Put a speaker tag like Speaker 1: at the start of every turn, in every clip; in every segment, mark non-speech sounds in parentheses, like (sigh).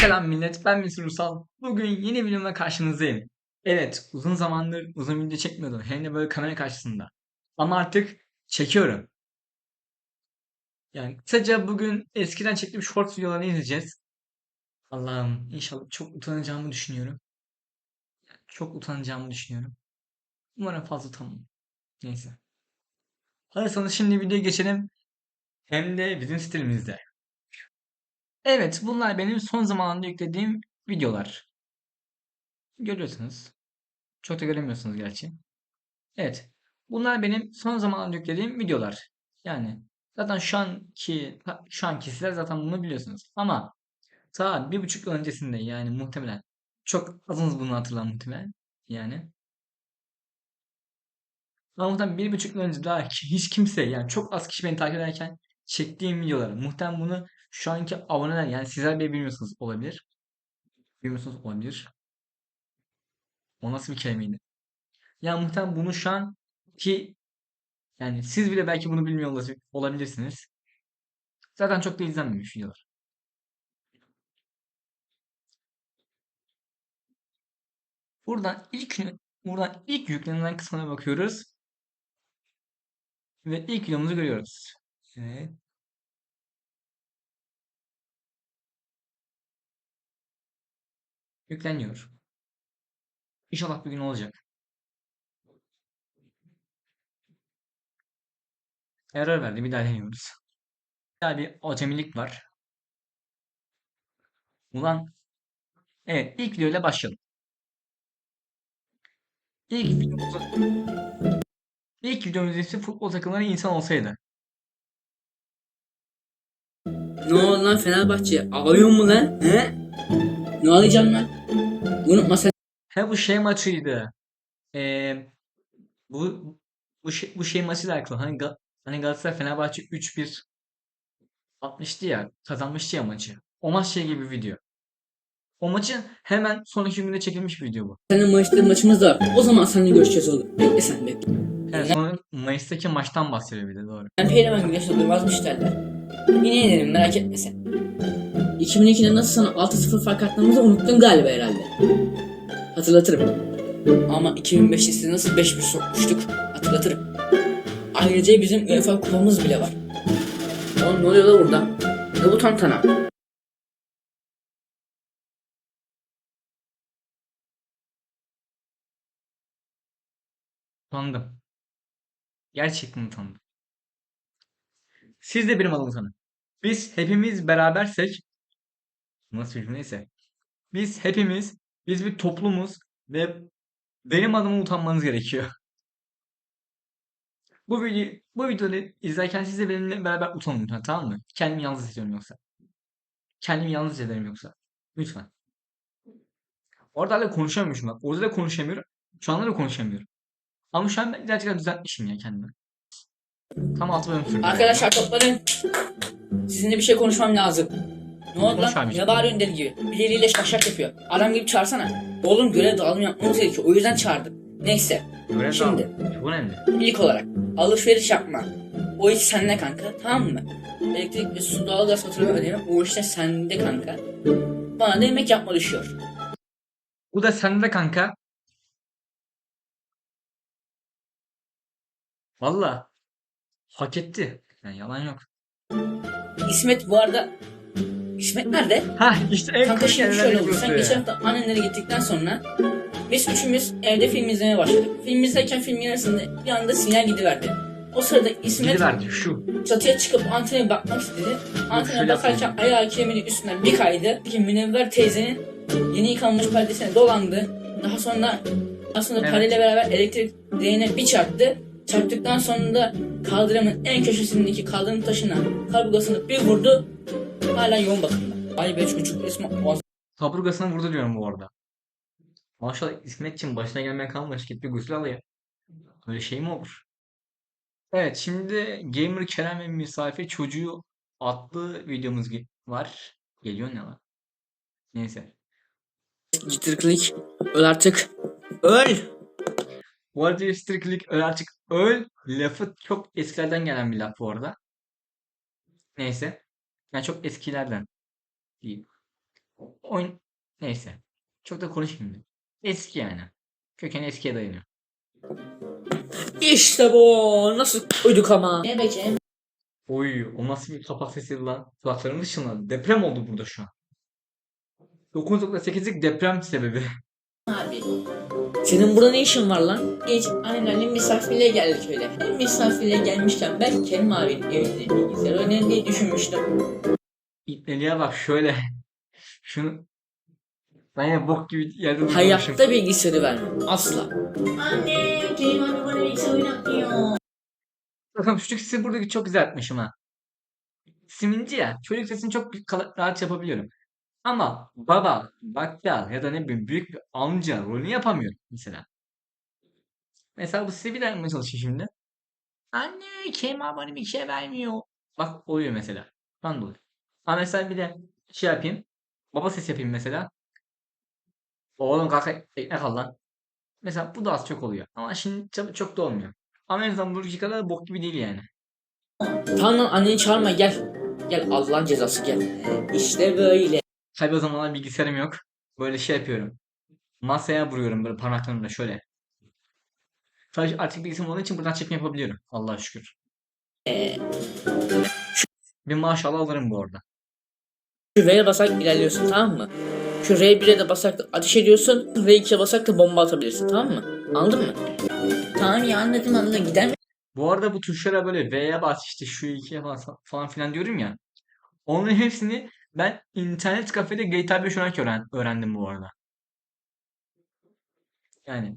Speaker 1: Selam millet, ben Mesut Ursal. Bugün yeni videomla karşınızdayım. Evet, uzun zamandır uzun video çekmiyordum. Hem de böyle kamera karşısında. Ama artık çekiyorum. Yani kısaca bugün eskiden çektiğim short videolarını izleyeceğiz. Allah'ım inşallah çok utanacağımı düşünüyorum. Çok utanacağımı düşünüyorum. Umarım fazla utanmam. Neyse. Hazırsanız şimdi videoya geçelim. Hem de bizim stilimizde. Evet, bunlar benim son zamanlarda yüklediğim videolar. Görüyorsunuz. Çok da göremiyorsunuz gerçi. Evet. Bunlar benim son zamanlarda yüklediğim videolar. Yani zaten şu anki şu anki sizler zaten bunu biliyorsunuz. Ama ta bir buçuk yıl öncesinde yani muhtemelen çok azınız bunu hatırlar muhtemelen. Yani ama muhtemelen bir buçuk yıl önce daha hiç kimse yani çok az kişi beni takip ederken çektiğim videolar. Muhtemelen bunu şu anki aboneler yani sizler bile bilmiyorsunuz olabilir. Bilmiyorsunuz olabilir. O nasıl bir kelimeydi? Ya muhtemelen bunu şu an ki yani siz bile belki bunu bilmiyor olabilirsiniz. Zaten çok da izlenmemiş videolar. Buradan ilk buradan ilk yüklenilen kısmına bakıyoruz. Ve ilk videomuzu görüyoruz. Evet. Yükleniyor. İnşallah bir gün olacak. Error verdi. Bir daha deniyoruz. Bir daha bir acemilik var. Ulan evet ilk videoyla başlayalım. İlk videomuzun ilk videomuzun ismi futbol takımları insan olsaydı.
Speaker 2: Ne oldu lan Fenerbahçe? Ağlıyor mu lan? He? Ne ağlayacağım lan? Unutma sen.
Speaker 1: He bu şey maçıydı. Ee, bu bu şey, bu şey maçıyla alakalı. Hani, Ga- hani Galatasaray Fenerbahçe 3-1 atmıştı ya. Kazanmıştı ya maçı. O maç şey gibi video. O maçın hemen sonraki günde çekilmiş bir video bu.
Speaker 2: Seninle Mayıs'ta maçımız da var. O zaman seninle görüşeceğiz oğlum. Bekle sen bekle.
Speaker 1: Evet, sonra Mayıs'taki maçtan bahsediyor bir de doğru.
Speaker 2: Ben pehlivan güreşte durmazmış derler. Yine yenerim merak etme sen. 2002'de nasıl sana 6-0 fark attığımızı unuttun galiba herhalde. Hatırlatırım. Ama 2005'te sizi nasıl 5-1 sokmuştuk hatırlatırım. Ayrıca bizim UEFA kupamız bile var. Oğlum ne oluyor da burada? Ne bu tantana?
Speaker 1: Utandım. Gerçekten utandım. Siz de benim adım utanın. Biz hepimiz berabersek nasıl bir cümleyse biz hepimiz biz bir toplumuz ve benim adıma utanmanız gerekiyor. Bu video bu videoyu izlerken siz de benimle beraber utanın lütfen tamam mı? Kendimi yalnız hissediyorum yoksa. Kendimi yalnız hissederim yoksa. Lütfen. Orada da konuşamıyormuşum bak. Orada da konuşamıyorum. Şu anda da konuşamıyorum. Ama şu an ben gerçekten düzeltmişim ya kendimi. Tam altı bölüm sürdü.
Speaker 2: Arkadaşlar toplanın. Sizinle bir şey konuşmam lazım. Ne oldu
Speaker 1: Konuş
Speaker 2: lan? Ne bağırıyorsun deli gibi? Birileriyle şakşak yapıyor. Adam gibi çağırsana. Oğlum görev dağılımı yapmamız gerekiyor. O yüzden çağırdım. Neyse.
Speaker 1: Görev
Speaker 2: Şimdi.
Speaker 1: dağılımı. Çok önemli.
Speaker 2: İlk olarak alışveriş yapma. O iş sende kanka. Tamam mı? Elektrik ve su doğalgaz faturalarını ödeme. O işte sende kanka. Bana da yemek yapma düşüyor.
Speaker 1: Bu da sende kanka. Valla. Hak etti. Yani yalan yok.
Speaker 2: İsmet bu arada... İsmet nerede?
Speaker 1: Ha işte en
Speaker 2: Kanka
Speaker 1: komik
Speaker 2: şimdi
Speaker 1: yerlerden
Speaker 2: şöyle oldu.
Speaker 1: burası
Speaker 2: Sen
Speaker 1: ya.
Speaker 2: geçen hafta annenlere gittikten sonra biz üçümüz evde film izlemeye başladık. Film izlerken film yarısında bir anda sinyal gidiverdi. O sırada İsmet
Speaker 1: Gidiverdi şu.
Speaker 2: çatıya çıkıp antene bakmak istedi. Antene
Speaker 1: şöyle
Speaker 2: bakarken ayağı kemiğinin üstünden bir kaydı. Peki Münevver teyzenin yeni yıkanmış perdesine dolandı. Daha sonra sonra
Speaker 1: Evet.
Speaker 2: perdeyle beraber elektrik direğine bir çarptı. Çarptıktan sonra da kaldırımın en köşesindeki kaldırım taşına kaburgasını bir vurdu. Hala yoğun bakımda. Ay be çocuk resmen muazzam.
Speaker 1: Kaburgasına vurdu diyorum bu arada. Maşallah İsmetçim başına gelmeyen kalmamış. Git bir gusül al ya. Öyle şey mi olur? Evet şimdi Gamer Kerem ve Misafir Çocuğu adlı videomuz var. Geliyor ne lan? Neyse.
Speaker 2: Citırklik. Öl artık. Öl.
Speaker 1: Bu arada Strictlik öl artık öl lafı çok eskilerden gelen bir laf bu arada. Neyse. Yani çok eskilerden diyeyim. oyun neyse. Çok da konuşmayayım. Eski yani. Köken eskiye dayanıyor.
Speaker 2: İşte bu. Nasıl koyduk ama. Ne becem?
Speaker 1: Oy o nasıl bir kapak sesiydi lan. Kulaklarım dışına. Deprem oldu burada şu an. 9.8'lik deprem sebebi.
Speaker 2: Abi. Senin burada ne işin var lan? Hiç aynen misafirliğe geldik öyle. Misafirliğe gelmişken ben Kerim abinin evinde bilgisayar oynayayım diye düşünmüştüm.
Speaker 1: İpneliğe bak şöyle. Şunu ben ya bok gibi yerde durmuşum.
Speaker 2: Hayatta bilgisayarı vermem. Asla. Anne Kerim abi bana bilgisayar oynatmıyor.
Speaker 1: Bakın çocuk sesi buradaki çok güzel yapmışım ha. Siminci ya. Çocuk sesini çok rahat yapabiliyorum. Ama baba, bakkal ya da ne bileyim büyük bir amca rolünü yapamıyorum mesela. Mesela bu size bir daha çalışayım şimdi. Anne Kemal bana bir şey vermiyor. Bak oluyor mesela. Ben de oluyor. Ama mesela bir de şey yapayım. Baba ses yapayım mesela. Oğlum kalk ekmek al lan. Mesela bu da az çok oluyor. Ama şimdi çok, çok da olmuyor. Ama en azından buradaki kadar bok gibi değil yani.
Speaker 2: Tamam anneni çağırma gel. Gel Allah'ın cezası gel. İşte böyle.
Speaker 1: Tabi o zamanlar bilgisayarım yok. Böyle şey yapıyorum. Masaya vuruyorum böyle parmaklarımla şöyle. Sadece artık bilgisayarım olduğu için buradan çekim yapabiliyorum. Allah'a şükür. Bir maşallah alırım bu arada.
Speaker 2: Şu R'ye basak ilerliyorsun tamam mı? Şu R1'e de basak da ateş ediyorsun. R2'ye basak da bomba atabilirsin tamam mı? Anladın mı? Tamam ya anladım anladım gider mi?
Speaker 1: Bu arada bu tuşlara böyle V'ye bas işte şu ikiye bas falan filan diyorum ya. Onların hepsini ben internet kafede GTA 5 oynarak öğren öğrendim bu arada. Yani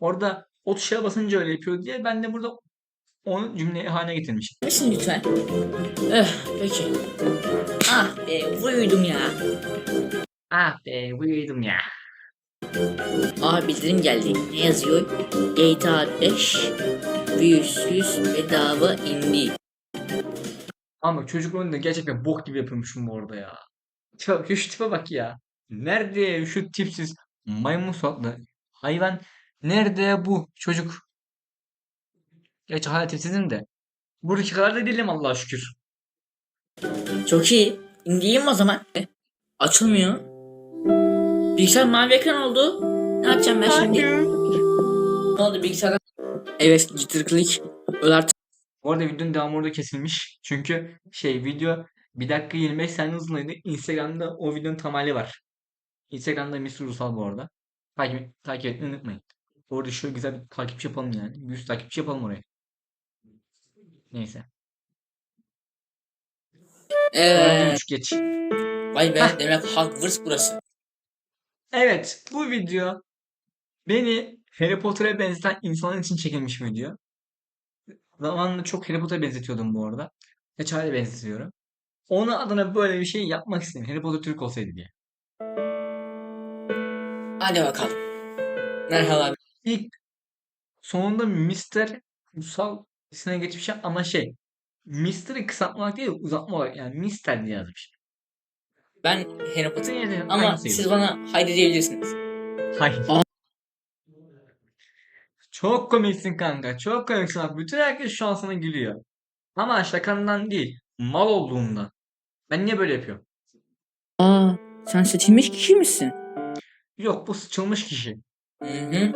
Speaker 1: orada o tuşa basınca öyle yapıyor diye ben de burada onu cümle haline getirmişim.
Speaker 2: misin lütfen? Eh peki. Ah be uyudum ya.
Speaker 1: Ah be uyudum ya.
Speaker 2: Aa bildirim geldi. Ne yazıyor? GTA 5 virüsüz bedava indi.
Speaker 1: Ama çocuk oyunda gerçekten bok gibi yapıyormuşum bu arada ya. Tipe, şu tipe bak ya. Nerede şu tipsiz maymun suratlı hayvan nerede bu çocuk? Gerçi hala tipsizim de. Buradaki kadar da değilim Allah'a şükür.
Speaker 2: Çok iyi. İndireyim o zaman. Eh, Açılmıyor. Bilgisayar mavi ekran oldu. Ne yapacağım ben şimdi? Ne oldu bilgisayarda? Evet jitter Öler
Speaker 1: Bu arada videonun devamı orada kesilmiş. Çünkü şey video 1 dakika 25 saniye uzunluğuydu. Instagram'da o videonun tamamı var. Instagram'da Mr. Rusal bu arada. Takip, takip etmeyi unutmayın. Bu arada şöyle güzel bir takipçi yapalım yani. 100 takipçi yapalım oraya. Neyse. Geç.
Speaker 2: Vay be demek Hogwarts burası.
Speaker 1: Evet bu video beni Harry Potter'a benzeten insanlar için çekilmiş bir video. Zamanında çok Harry Potter'a benzetiyordum bu arada. Geç hale benzetiyorum. Onun adına böyle bir şey yapmak istedim. Harry Potter Türk olsaydı diye.
Speaker 2: Hadi bakalım. Merhaba.
Speaker 1: İlk sonunda Mr. Kutsal ismine geçmiş ama şey Mr'ı kısaltma olarak değil uzatma olarak yani Mr. diye yazmış.
Speaker 2: Ben Harry Potter.
Speaker 1: Yani
Speaker 2: Ama siz bana haydi diyebilirsiniz.
Speaker 1: Hayır. Çok komiksin kanka. Çok komiksin. Bak bütün herkes şu an sana gülüyor. Ama şakandan değil. Mal olduğundan. Ben niye böyle yapıyorum?
Speaker 2: Aa sen seçilmiş kişi misin?
Speaker 1: Yok bu sıçılmış kişi.
Speaker 2: Hı hı.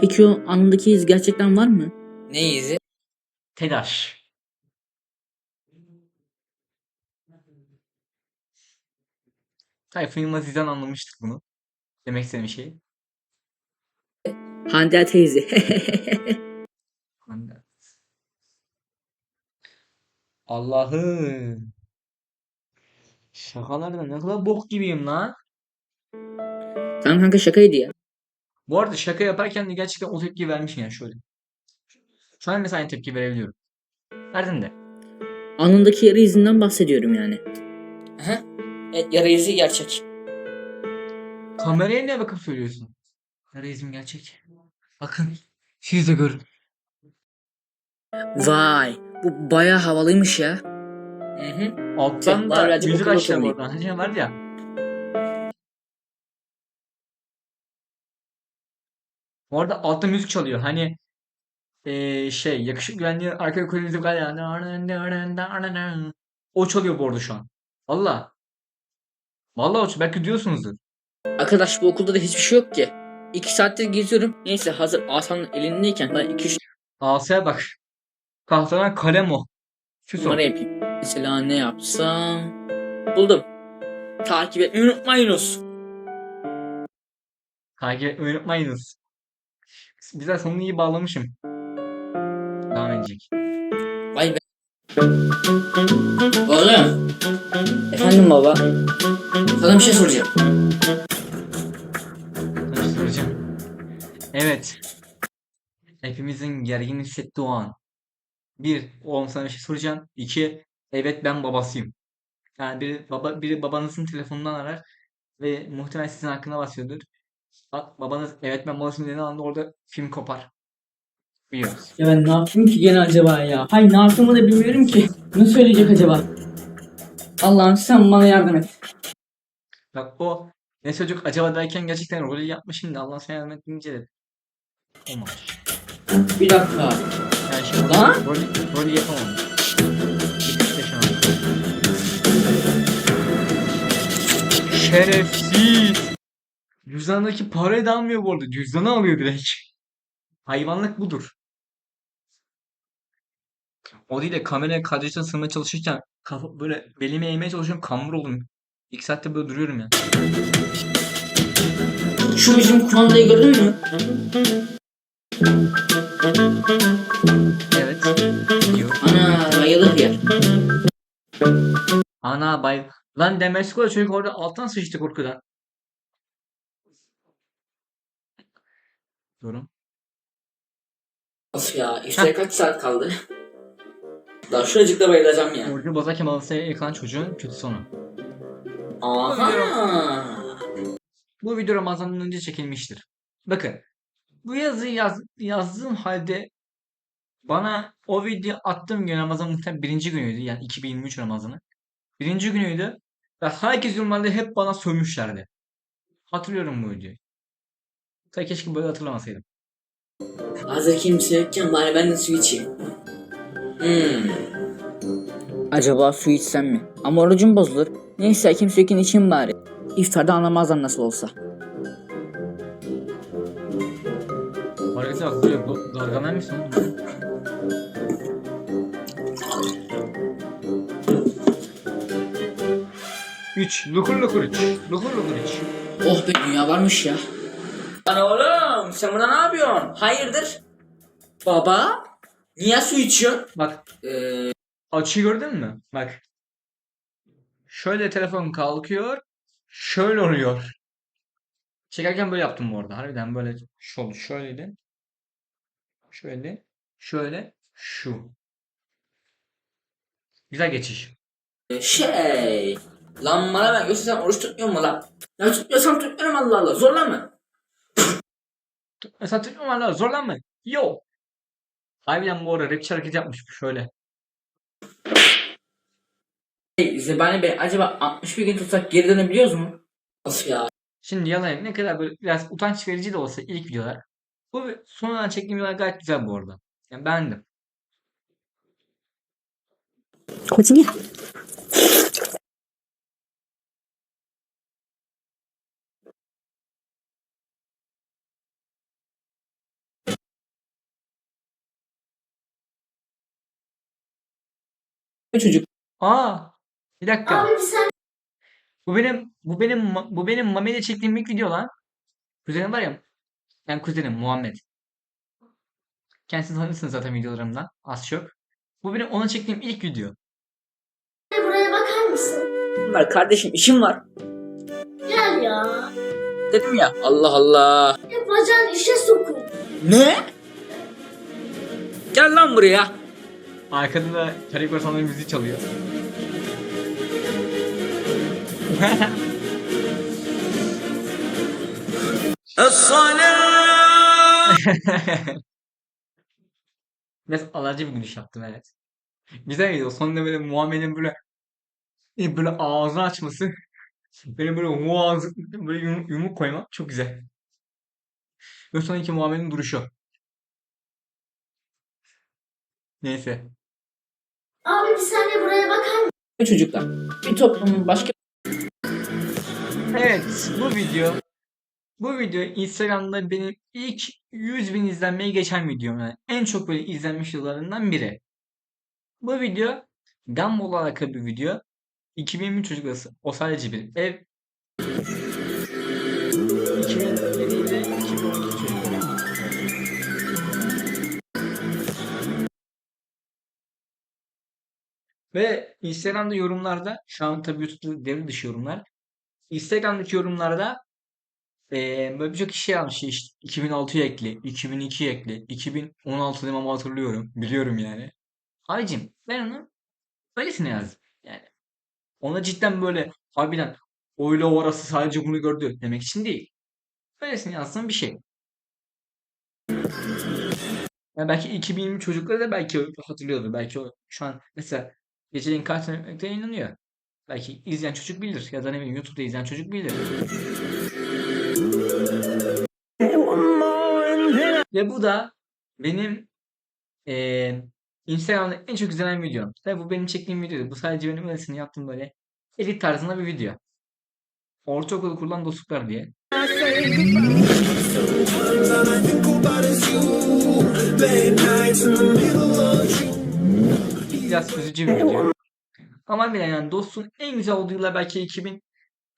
Speaker 2: Peki o anındaki iz gerçekten var mı? Ne izi?
Speaker 1: Telaş. Tayfun Yılmaz izden anlamıştık bunu. Demek istediğim şey.
Speaker 2: Hande teyze. (laughs)
Speaker 1: Hande. Allah'ım. Şakalarda ne kadar bok gibiyim lan.
Speaker 2: tamam kanka şakaydı ya.
Speaker 1: Bu arada şaka yaparken de gerçekten o tepki vermişim yani şöyle. Şu an mesela aynı tepki verebiliyorum. Verdin de.
Speaker 2: Anındaki yara izinden bahsediyorum yani. Aha. Evet yara izi gerçek.
Speaker 1: Kameraya ne bakıp söylüyorsun? Reizim gerçek. Bakın. Siz de görün.
Speaker 2: Vay bu bayağı havalıymış ya. Hı hı.
Speaker 1: Alttan da
Speaker 2: var birazcık
Speaker 1: müzik
Speaker 2: okul
Speaker 1: açacağım
Speaker 2: oturmayı.
Speaker 1: oradan. Hani var ya. Bu arada altta müzik çalıyor. Hani eee şey yakışık güvenliği arka kulübü var ya. O çalıyor bu arada şu an. Valla. Vallahi hoş belki diyorsunuzdur.
Speaker 2: Arkadaş bu okulda da hiçbir şey yok ki. İki saattir geziyorum. Neyse hazır asanın elindeyken iki üç
Speaker 1: Asya bak. Tahtadan kalem o. Füso.
Speaker 2: numara yapayım. Mesela ne yapsam? Buldum. Takip etmeyi unutmayınız.
Speaker 1: Takip etmeyi unutmayınız. Güzel sonunu iyi bağlamışım. Devam edecek.
Speaker 2: Vay be. Oğlum. Efendim baba. Sana bir şey soracağım.
Speaker 1: Evet. Hepimizin gergin hissettiği o an. Bir, oğlum sana bir şey soracağım. İki, evet ben babasıyım. Yani biri, baba, biri babanızın telefonundan arar ve muhtemelen sizin hakkında bahsediyordur. Bak babanız evet ben babasıyım dediği anda orada film kopar. Biliyoruz.
Speaker 2: Ya ben ne yaptım ki gene acaba ya? Hay ne yaptığımı da bilmiyorum ki. Ne söyleyecek acaba? Allah'ım sen bana yardım et.
Speaker 1: Bak o ne çocuk acaba derken gerçekten rolü yapmışım da Allah sana yardım et deyince de olmamış.
Speaker 2: Bir dakika.
Speaker 1: Yani şimdi
Speaker 2: Lan?
Speaker 1: rol, rol. Hiç yaşamamış. Şerefsiz. Cüzdandaki parayı da almıyor bu arada. Cüzdanı alıyor direkt. Hayvanlık budur. O değil de kameraya kardeşine sığmaya çalışırken kafa böyle belime eğmeye çalışıyorum kambur oldum. İlk saatte böyle duruyorum ya.
Speaker 2: Şu bizim kumandayı gördün mü?
Speaker 1: Evet.
Speaker 2: Ana bayılır yer.
Speaker 1: Ana bay. Lan Demesko'da çocuk orada alttan sıçtı korkudan. Yorum.
Speaker 2: Of ya iftara kaç saat kaldı? Daha şuracıkta bayılacağım ya.
Speaker 1: Burcu bozarken babasıyla yakalan çocuğun kötü sonu.
Speaker 2: Aha.
Speaker 1: Bu video Ramazan'dan önce çekilmiştir. Bakın. Bu yazıyı yaz, yazdığım halde bana o video attığım gün Ramazan muhtemelen birinci günüydü. Yani 2023 Ramazan'ı. Birinci günüydü. Ve herkes yorumlarda hep bana sövmüşlerdi. Hatırlıyorum bu videoyu. Ta keşke böyle hatırlamasaydım.
Speaker 2: Hazır kimse yokken bari ben de su içeyim. Hmm. Acaba su içsem mi? Ama orucum bozulur. Neyse kimse yokken içeyim bari. İftarda anlamazlar nasıl olsa.
Speaker 1: Bak böyle bu- Gargamel misin oğlum? Üç. Lukur lukur üç. Lukur lukur üç.
Speaker 2: Oh be dünya varmış ya. Lan oğlum sen burada ne yapıyorsun? Hayırdır? Baba? Niye su içiyorsun?
Speaker 1: Bak
Speaker 2: Eee
Speaker 1: açıyı gördün mü? Bak. Şöyle telefon kalkıyor. Şöyle oluyor. Çekerken böyle yaptım bu arada. Harbiden böyle şu oldu. Şöyleydi. Şöyle. Şöyle. Şu. Güzel geçiş.
Speaker 2: şey. Lan bana ben yoksa sen oruç tutmuyor mu lan? Ya tutmuyorsan tutmuyorum Allah Allah zorlama.
Speaker 1: Mesela tutmamalar zorlanma. Yo. Harbiden bu arada rapçi hareket yapmış bu şöyle.
Speaker 2: Hey Zebani Bey acaba 61 gün tutsak geri dönebiliyoruz mu? Of ya.
Speaker 1: Şimdi yalan ne kadar böyle biraz utanç verici de olsa ilk videolar. Bu sonradan çektiğim videolar gayet güzel bu arada. Yani beğendim.
Speaker 2: Koçum ya. Çocuk.
Speaker 1: Aa, bir dakika.
Speaker 3: Abi sen
Speaker 1: Bu benim bu benim bu benim Mami ile çektiğim ilk video lan. Kuzenim var ya. Yani kuzenim Muhammed. Kendisini tanırsınız zaten videolarımdan. Az çok. Bu benim ona çektiğim ilk video.
Speaker 3: de buraya bakar mısın?
Speaker 2: Var kardeşim işim var.
Speaker 3: Gel ya.
Speaker 2: Dedim ya Allah Allah.
Speaker 3: Hep bacağın işe sokun.
Speaker 2: Ne? Gel lan buraya.
Speaker 1: Arkada da Karayip Korsanları müziği çalıyor. (laughs) (laughs) Biraz alaycı bir gülüş yaptım evet. Güzel video. Sonunda böyle Muhammed'in böyle e, böyle ağzını açması benim böyle muaz böyle yum, yumruk koymam çok güzel. Ve sonraki Muhammed'in duruşu. Neyse.
Speaker 3: Abi bir saniye buraya bakar mısın?
Speaker 2: Çocuklar bir toplumun başka
Speaker 1: Evet bu video bu video Instagram'da benim ilk 100 bin izlenmeyi geçen videom. Yani en çok böyle izlenmiş videolarından biri. Bu video Gumball alakalı bir video. 2020 çocukları o sadece bir ev. 2007 ile 2012 çocukları. Ve Instagram'da yorumlarda şu an tabii YouTube'da devre dışı yorumlar. Instagram'daki yorumlarda eee böyle birçok kişi yazmış işte 2006'ya ekle, 2002'ye ekle, 2016 demem hatırlıyorum. Biliyorum yani. Abicim ben onu öylesine yazdım. Yani ona cidden böyle harbiden öyle o arası sadece bunu gördü demek için değil. Öylesine yazdığım bir şey. Yani belki 2020 çocukları da belki hatırlıyordur. Belki o şu an mesela geceleyin Cartoon Network'te yayınlanıyor. Belki izleyen çocuk bilir ya da ne bileyim YouTube'da izleyen çocuk bilir. Ve bu da benim eee Instagram'da en çok izlenen videom. Tabii bu benim çektiğim video. Bu sadece benim öylesine yaptığım böyle edit tarzında bir video. Ortaokulu kurulan dostluklar diye. Biraz üzücü bir video. Ama bile yani dostun en güzel olduğu yıllar belki 2000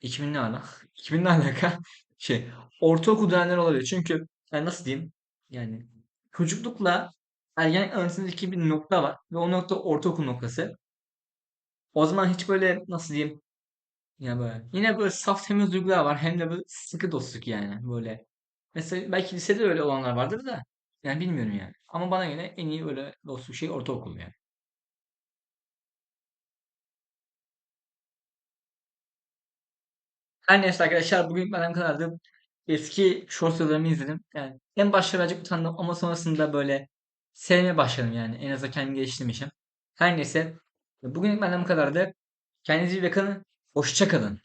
Speaker 1: 2000 ne ala? (laughs) 2000 ne alaka? Şey, ortaokul dönemleri olabilir. Çünkü yani nasıl diyeyim? Yani çocuklukla ergenlik arasındaki bir nokta var. Ve o nokta ortaokul noktası. O zaman hiç böyle nasıl diyeyim? Ya böyle yine böyle saf temiz duygular var. Hem de böyle sıkı dostluk yani. Böyle. Mesela belki lisede öyle olanlar vardır da. Yani bilmiyorum yani. Ama bana göre en iyi öyle dostluk şey ortaokul yani. Her neyse arkadaşlar bugün benden kadardı. Eski short videolarımı izledim. Yani en başta birazcık utandım ama sonrasında böyle sevmeye başladım yani. En azından kendimi geliştirmişim. Her neyse. Bugün benden bu kadardı. Kendinize iyi bakın. Hoşça kalın.